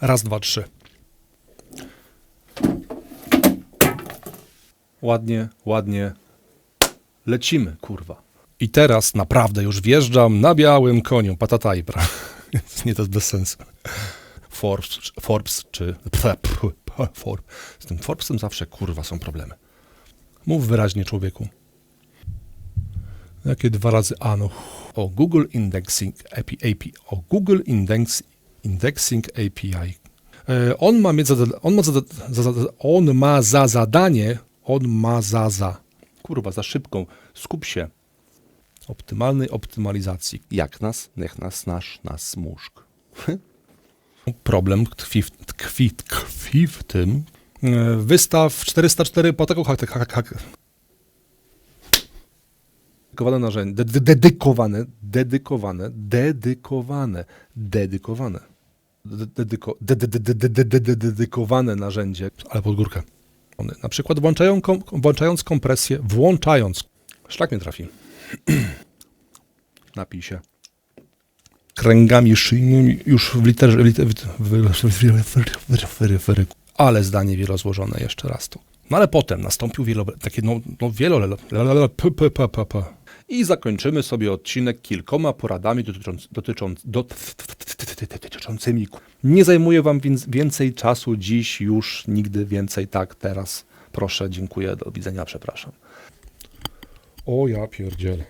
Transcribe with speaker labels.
Speaker 1: Raz, dwa, trzy. Ładnie, ładnie. Lecimy, kurwa. I teraz naprawdę już wjeżdżam na białym koniu, patatajbra. Nie, to jest bez sensu. Forbes, Forbes czy... Forbes. Z tym Forbesem zawsze, kurwa, są problemy. Mów wyraźnie, człowieku. Jakie dwa razy A, no. O Google Indexing API. API. O Google Index, Indexing API. E, on ma za, on ma za, za, on ma za zadanie, on ma za za. Kurwa, za szybką. Skup się. Optymalnej optymalizacji.
Speaker 2: Jak nas, niech nas nasz, nas mózg.
Speaker 1: Problem tkwi w, tkwi, tkwi w tym. e, Wystaw 404 potaką hak, hak, hak dedykowane narzędzie, de dedykowane, dedykowane, dedykowane, dedykowane, dedykowane narzędzie, ale pod górkę. Na przykład włączają kom, włączając kompresję, włączając, szlak mnie trafi, napij się, kręgami szyjnymi już w literze, w literze, ale zdanie wielozłożone jeszcze raz tu. No ale potem nastąpił wielo, takie no, no wielo, p, p, p, p, i zakończymy sobie odcinek kilkoma poradami dotycząc, dotycząc, dotyczącymi. Nie zajmuję wam więc więcej czasu dziś, już nigdy więcej, tak, teraz. Proszę, dziękuję, do widzenia, przepraszam. O ja pierdzielę.